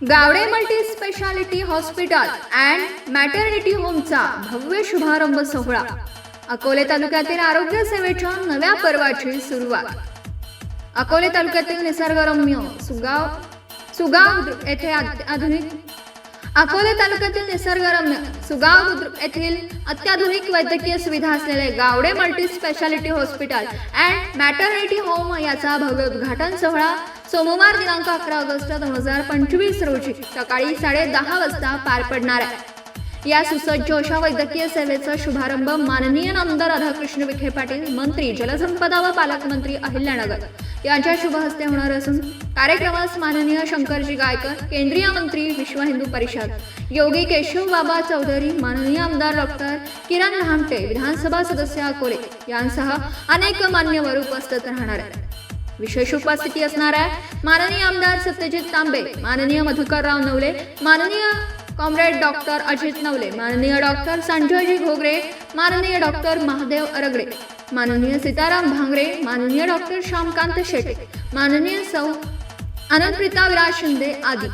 Gawade multi speciality hospital and maternity होमचा भव्य शुभारंभ सोहळा. अकोले तालुक्यातील आरोग्य सेवेच्या नव्या पर्वाची सुरुवात. अकोले तालुक्यातील निसर्गरम्य सुगाव सुगाव येथे आधुनिक अकोले तालुक्यातील निसर्गरम्य सुगाव येथील अत्याधुनिक वैद्यकीय सुविधा असलेले Gawade multi speciality hospital and maternity home याचा भव्य उद्घाटन सोहळा सोमवार दिनांक अकरा ऑगस्ट दोन हजार पंचवीस रोजी सकाळी साडे दहा वाजता पार पडणार आहे. या सुसज्ज अशा वैद्यकीय सेवेचा शुभारंभ माननीय आमदार राधाकृष्ण विखे पाटील मंत्री जलसंपदा व पालकमंत्री अहिल्यानगर यांच्या शुभ हस्ते होणार असून कार्यक्रमास माननीय शंकरजी गायकर केंद्रीय मंत्री विश्व हिंदू परिषद योगी केशव बाबा चौधरी माननीय आमदार डॉक्टर किरण लहामटे विधानसभा सदस्य अकोले यांसह अनेक मान्यवर उपस्थित राहणार आहेत. विशेष उपस्थिती असणार आहे. माननीय आमदार सत्यजित तांबे माननीय मधुकरराव नवले माननीय कॉम्रेड डॉक्टर अजित नवले माननीय डॉक्टर संजयजी घोगरे माननीय डॉक्टर महादेव अरगडे माननीय सीताराम भांगरे माननीय डॉक्टर श्यामकांत शेटे माननीय सौ अनंतप्रिता प्रतापराज शिंदे आदी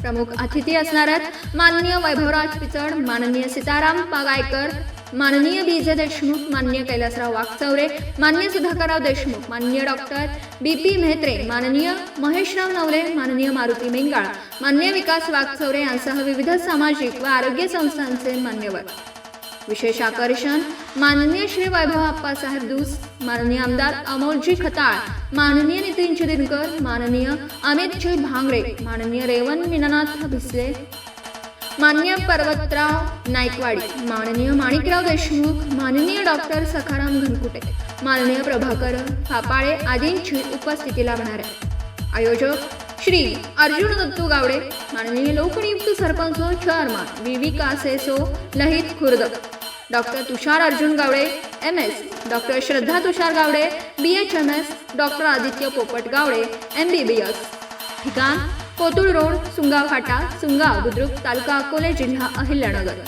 प्रमुख अतिथी असणार आहेत. माननीय वैभवराज पिचड माननीय सीताराम पागायकर माननीय बी जे देशमुख मान्य कैलासराव वागचौरे माननीय सुधाकरराव देशमुख माननीय डॉक्टर बी पी म्हेत्रे माननीय महेशराव नवले माननीय मारुती मेंगाळ माननीय विकास वागचौरे यांसह विविध सामाजिक व आरोग्य संस्थांचे मान्यवर. विशेष आकर्षण माननीय श्री वैभव आप्पासाहेब दूस माननीय आमदार अमोलजी खताळ माननीय नितीन चिदिनकर माननीय अमितजी भांगरे माननीय रेवन मीनानाथ भिसले माननीय पर्वतराव नाईकवाडी माननीय माणिकराव देशमुख माननीय डॉक्टर सखाराम घनकुटे माननीय प्रभाकर फापाळे आदींची उपस्थिती लाभणार आहे. आयोजक श्री अर्जुन दत्तू गावडे माननीय लोकनियुक्त सरपंच चेअरमन विवी कासेसो Lahit Khurd doctor Tushar Arjun Gawade M. S. Doctor Shraddha Tushar Gawade B. H. M. S. Doctor Aditya Popat Gawade M. B. B. S. ठिकाण कोतुळ रोड सुंगाव फाटा सुंगाव बुद्रुक तालुका अकोले जिल्हा अहिल्यानगर.